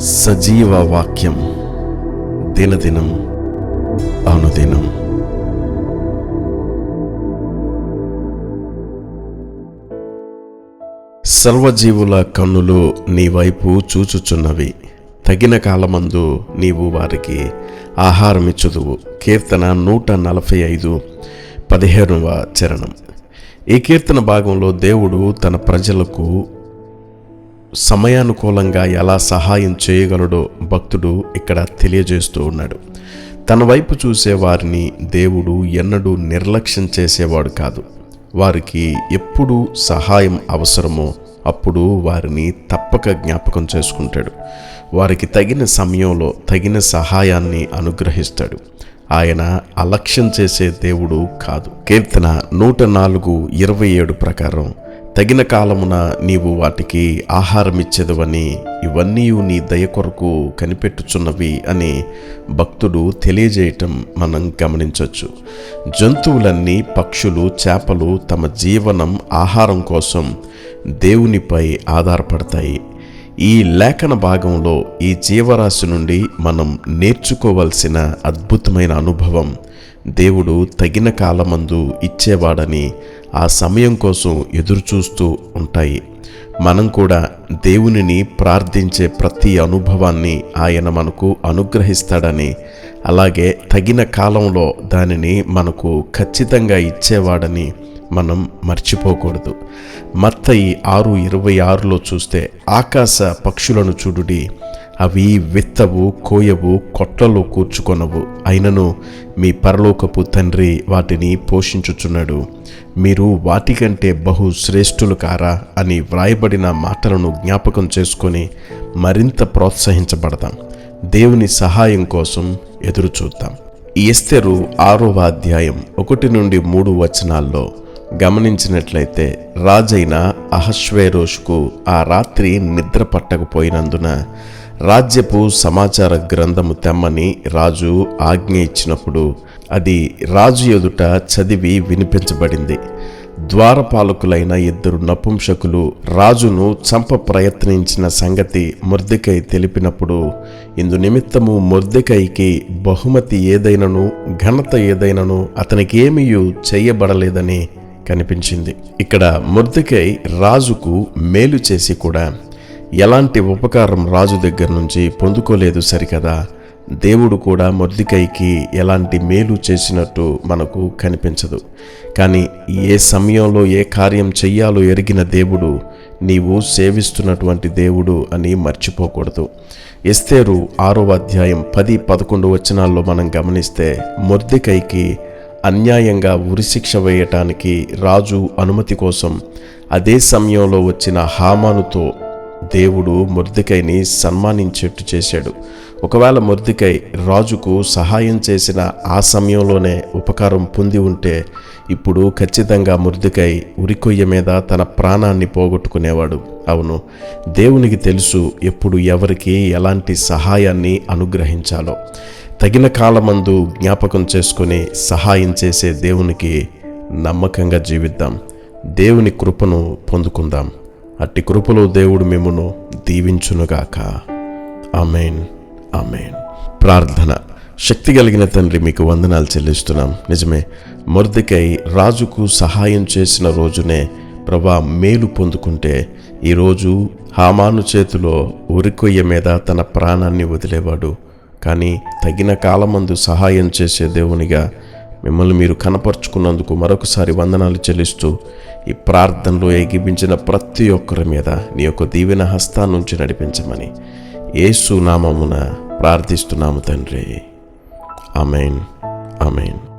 సజీవ వాక్యం దినదినం అనుదినం. సర్వజీవుల కన్నులు నీ వైపు చూచుచున్నవి. తగిన కాలమందు నీవు వారికి ఆహారమిచ్చుదువు. కీర్తన నూట నలభై ఐదు పదిహేనవ చరణం. ఈ కీర్తన భాగంలో దేవుడు తన ప్రజలకు సమయానుకూలంగా ఎలా సహాయం చేయగలడో భక్తుడు ఇక్కడ తెలియజేస్తూ ఉన్నాడు. తన వైపు చూసే వారిని దేవుడు ఎన్నడూ నిర్లక్ష్యం చేసేవాడు కాదు. వారికి ఎప్పుడు సహాయం అవసరమో అప్పుడు వారిని తప్పక జ్ఞాపకం చేసుకుంటాడు. వారికి తగిన సమయంలో తగిన సహాయాన్ని అనుగ్రహిస్తాడు. ఆయన అలక్ష్యం చేసే దేవుడు కాదు. కీర్తన నూట నాలుగు ఇరవై ఏడు ప్రకారం తగిన కాలమున నీవు వాటికి ఆహారమిచ్చేదవని ఇవన్నీ నీ దయ కొరకు కనిపెట్టుచున్నవి అని భక్తుడు తెలియజేయటం మనం గమనించవచ్చు జంతువులన్నీ పక్షులు చేపలు తమ జీవనం ఆహారం కోసం దేవునిపై ఆధారపడతాయి. ఈ లేఖన భాగంలో ఈ జీవరాశి నుండి మనం నేర్చుకోవలసిన అద్భుతమైన అనుభవం దేవుడు తగిన కాలమందు ఇచ్చేవాడని ఆ సమయం కోసం ఎదురుచూస్తూ ఉంటాయి. మనం కూడా దేవునిని ప్రార్థించే ప్రతి అనుభవాన్ని ఆయన మనకు అనుగ్రహిస్తాడని అలాగే తగిన కాలంలో దానిని మనకు ఖచ్చితంగా ఇచ్చేవాడని మనం మర్చిపోకూడదు. మత్తయి ఆరు ఇరవై ఆరులో చూస్తే ఆకాశ పక్షులను చూడుడి అవి విత్తవు కోయవు కొట్లలో కూర్చుకొనవు. అయినను మీ పరలోకపు తండ్రి వాటిని పోషించుచున్నాడు. మీరు వాటికంటే బహు శ్రేష్ఠులు కారా అని వ్రాయబడిన మాటలను జ్ఞాపకం చేసుకొని మరింత ప్రోత్సహించబడతాం. దేవుని సహాయం కోసం ఎదురు చూద్దాం ఎస్తెరు ఆరవ అధ్యాయం ఒకటి నుండి మూడు వచనాల్లో గమనించినట్లయితే రాజైన అహశ్వేరోష్కు ఆ రాత్రి నిద్ర పట్టకపోయినందున రాజ్యపు సమాచార గ్రంథము తెమ్మని రాజు ఆజ్ఞ ఇచ్చినప్పుడు అది రాజు ఎదుట చదివి వినిపించబడింది. ద్వారపాలకులైన ఇద్దరు నపుంసకులు రాజును చంప ప్రయత్నించిన సంగతి మొర్దికై తెలిపినప్పుడు ఇందు నిమిత్తము మొర్దికైకి బహుమతి ఏదైనను ఘనత ఏదైనను అతనికి ఏమీ చేయబడలేదని కనిపించింది. ఇక్కడ మొర్దికై రాజుకు మేలు చేసి కూడా ఎలాంటి ఉపకారం రాజు దగ్గర నుంచి పొందుకోలేదు సరికదా? దేవుడు కూడా మొర్దికైకి ఎలాంటి మేలు చేసినట్టు మనకు కనిపించదు. కానీ ఏ సమయంలో ఏ కార్యం చెయ్యాలో ఎరిగిన దేవుడు నీవు సేవిస్తున్నటువంటి దేవుడు అని మర్చిపోకూడదు. ఎస్తేరు ఆరో అధ్యాయం పది పదకొండు వచనాల్లో మనం గమనిస్తే మొర్దికైకి అన్యాయంగా ఉరిశిక్ష వేయటానికి రాజు అనుమతి కోసం అదే సమయంలో వచ్చిన హామానుతో దేవుడు మొర్దికైని సన్మానించేట్టు చేశాడు. ఒకవేళ మొర్దికై రాజుకు సహాయం చేసిన ఆ సమయంలోనే ఉపకారం పొంది ఉంటే ఇప్పుడు ఖచ్చితంగా ముర్దికై ఉరికొయ్య మీద తన ప్రాణాన్ని పోగొట్టుకునేవాడు. అవును దేవునికి తెలుసు ఎప్పుడు ఎవరికి ఎలాంటి సహాయాన్ని అనుగ్రహించాలో. తగిన కాలమందు జ్ఞాపకం చేసుకుని సహాయం చేసే దేవునికి నమ్మకంగా జీవిద్దాం. దేవుని కృపను పొందుకుందాం. అట్టి కృపలో దేవుడు మిమ్మను దీవించునుగాక. Amen amen. ప్రార్థన. శక్తి కలిగిన తండ్రి మీకు వందనాలు చెల్లిస్తున్నాం. నిజమే మొర్దికై రాజుకు సహాయం చేసిన రోజునే ప్రభా మేలు పొందుకుంటే ఈరోజు హామాను చేతిలో ఉరికొయ్య మీద తన ప్రాణాన్ని వదిలేవాడు. కానీ తగిన కాలమందు సహాయం చేసే దేవునిగా మిమ్మల్ని మీరు కనపరుచుకున్నందుకు మరొకసారి వందనాలు చెల్లిస్తూ ఈ ప్రార్థనలో ఏకీపించిన ప్రతి ఒక్కరి మీద నీ యొక్క దీవెన హస్తాన్నుంచి నడిపించమని ఏసు నామమున ప్రార్థిస్తున్నాము తండ్రి. ఆమెన్. ఆమెన్.